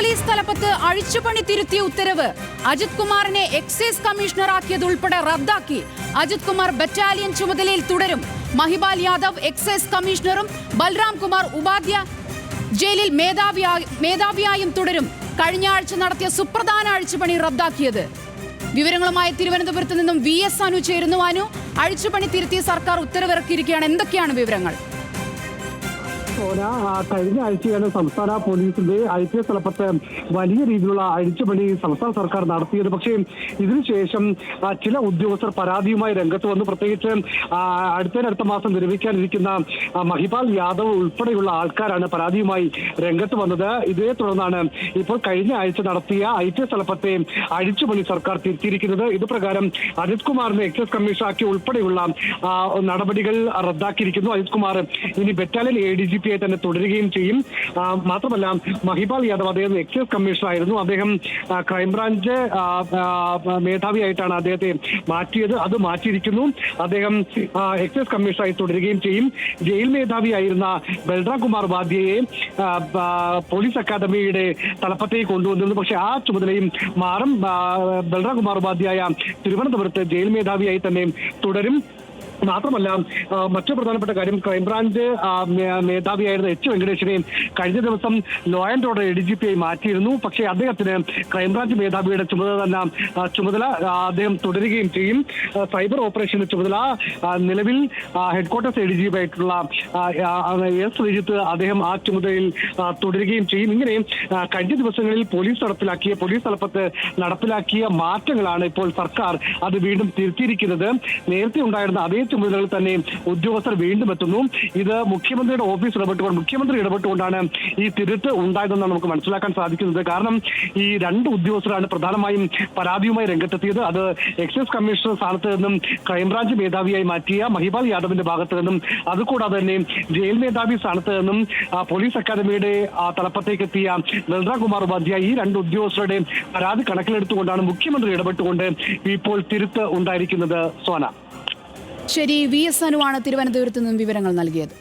Police തലപ്പത്ത് അഴിച്ചുപണി തിരുത്തിയ ഉത്തരവ് അജിത് കുമാറിനെ എക്സൈസ് കമ്മീഷണറാക്കിയത് ഉൾപ്പെടെ റദ്ദാക്കി. അജിത് കുമാർ ബറ്റാലിയൻ ചുമതലയിൽ തുടരും. മഹിബാൽ യാദവ് എക്സൈസ് കമ്മീഷണറും ബൽറാം കുമാർ ഉപാധ്യ ജയിലിൽ മേധാവിയാ- മേധാവിയായും തുടരും. കഴിഞ്ഞ ആഴ്ച നടത്തിയ സുപ്രധാന അഴിച്ചുപണി റദ്ദാക്കിയത്. വിവരങ്ങളുമായി തിരുവനന്തപുരത്ത് നിന്നും വി എസ് അനു ചേരുന്നു. അനു അഴിച്ചുപണി തിരുത്തിയ സർക്കാർ ഉത്തരവിറക്കിയിരിക്കുകയാണ്. എന്തൊക്കെയാണ് വിവരങ്ങൾ? സോന കഴിഞ്ഞ ആഴ്ചയാണ് സംസ്ഥാന പോലീസിന്റെ ഐ പി എസ് തലപ്പത്ത് വലിയ രീതിയിലുള്ള അഴിച്ചുപണി സംസ്ഥാന സർക്കാർ നടത്തിയത്. പക്ഷേ ഇതിനുശേഷം ചില ഉദ്യോഗസ്ഥർ പരാതിയുമായി രംഗത്ത് വന്നു. പ്രത്യേകിച്ച് അടുത്തടുത്ത മാസം വിരമിക്കാനിരിക്കുന്ന മഹിപാൽ യാദവ് ഉൾപ്പെടെയുള്ള ആൾക്കാരാണ് പരാതിയുമായി രംഗത്ത് വന്നത്. ഇതേ തുടർന്നാണ് ഇപ്പോൾ കഴിഞ്ഞ ആഴ്ച നടത്തിയ ഐ പി എസ് തലപ്പത്തെ അഴിച്ചുപണി സർക്കാർ തിരുത്തിയിരിക്കുന്നത്. ഇത് പ്രകാരം അജിത് കുമാറിനെ എക്സൈസ് കമ്മീഷണറാക്കി ഉൾപ്പെടെയുള്ള നടപടികൾ റദ്ദാക്കിയിരിക്കുന്നു. അജിത് കുമാർ ഇനി battalion A D G P ആയി തന്നെ തുടരുകയും ചെയ്യും. മാത്രമല്ല മഹിപാൽ യാദവ് അദ്ദേഹം എക്സൈസ് കമ്മീഷണർ ആയിരുന്നു അദ്ദേഹം ക്രൈംബ്രാഞ്ച് മേധാവിയായിട്ടാണ് അദ്ദേഹത്തെ മാറ്റിയത്. അത് മാറ്റിയിരിക്കുന്നു. അദ്ദേഹം എക്സൈസ് കമ്മീഷണറായി തുടരുകയും ചെയ്യും. ജയിൽ മേധാവിയായിരുന്ന ബൽറാം കുമാർ ഉപാധ്യയെ ആ, ആ, പോലീസ് അക്കാദമിയുടെ തലപ്പത്തേക്ക് കൊണ്ടുവന്നിരുന്നു. പക്ഷേ ആ ചുമതലയും മാറും. ആ, ബൽറാം കുമാർ ഉപാധ്യായ തിരുവനന്തപുരത്ത് ജയിൽ മേധാവിയായി തന്നെ തുടരും. മാത്രമല്ല മറ്റു പ്രധാനപ്പെട്ട കാര്യം ക്രൈംബ്രാഞ്ച് മേധാവിയായിരുന്ന എച്ച് വെങ്കടേഷിനെയും കഴിഞ്ഞ ദിവസം law and order A D G P ആയി മാറ്റിയിരുന്നു. പക്ഷേ അദ്ദേഹത്തിന് ക്രൈംബ്രാഞ്ച് മേധാവിയുടെ ചുമതല തന്നെ ചുമതല അദ്ദേഹം തുടരുകയും ചെയ്യും. സൈബർ ഓപ്പറേഷന്റെ ചുമതല നിലവിൽ ഹെഡ്ക്വാർട്ടേഴ്സ് എ ഡി ജി ആയിട്ടുള്ള എസ് ശ്രീജിത്ത് അദ്ദേഹം ആ ചുമതലയിൽ തുടരുകയും ചെയ്യും. ഇങ്ങനെ കഴിഞ്ഞ ദിവസങ്ങളിൽ പോലീസ് നടപ്പിലാക്കിയ പോലീസ് തലപ്പത്ത് നടപ്പിലാക്കിയ മാറ്റങ്ങളാണ് ഇപ്പോൾ സർക്കാർ അത് വീണ്ടും തിരുത്തിയിരിക്കുന്നത്. നേരത്തെ ഉണ്ടായിരുന്ന അതേ ചുമതലകൾ തന്നെ ഉദ്യോഗസ്ഥർ വീണ്ടും എത്തുന്നു. ഇത് മുഖ്യമന്ത്രിയുടെ ഓഫീസ് ഇടപെട്ടുകൊണ്ട് മുഖ്യമന്ത്രി ഇടപെട്ടുകൊണ്ടാണ് ഈ തിരുത്ത് ഉണ്ടായതെന്നാണ് നമുക്ക് മനസ്സിലാക്കാൻ സാധിക്കുന്നത്. കാരണം ഈ രണ്ട് ഉദ്യോഗസ്ഥരാണ് പ്രധാനമായും പരാതിയുമായി രംഗത്തെത്തിയത്. അത് എക്സൈസ് കമ്മീഷണർ സ്ഥാനത്ത് നിന്നും ക്രൈംബ്രാഞ്ച് മേധാവിയായി മാറ്റിയ മഹിപാൽ യാദവിന്റെ ഭാഗത്ത് നിന്നും അതുകൂടാതെ തന്നെ ജയിൽ മേധാവി സ്ഥാനത്ത് നിന്നും പോലീസ് അക്കാദമിയുടെ തലപ്പത്തേക്ക് എത്തിയ ലളിത കുമാർ ഉപാധ്യായ ഈ രണ്ട് ഉദ്യോഗസ്ഥരുടെ പരാതി കണക്കിലെടുത്തുകൊണ്ടാണ് മുഖ്യമന്ത്രി ഇടപെട്ടുകൊണ്ട് ഇപ്പോൾ തിരുത്ത് ഉണ്ടായിരിക്കുന്നത് സോന. ശരി വി എസ് അനുവാണ് തിരുവനന്തപുരത്ത് നിന്നും വിവരങ്ങൾ നൽകിയത്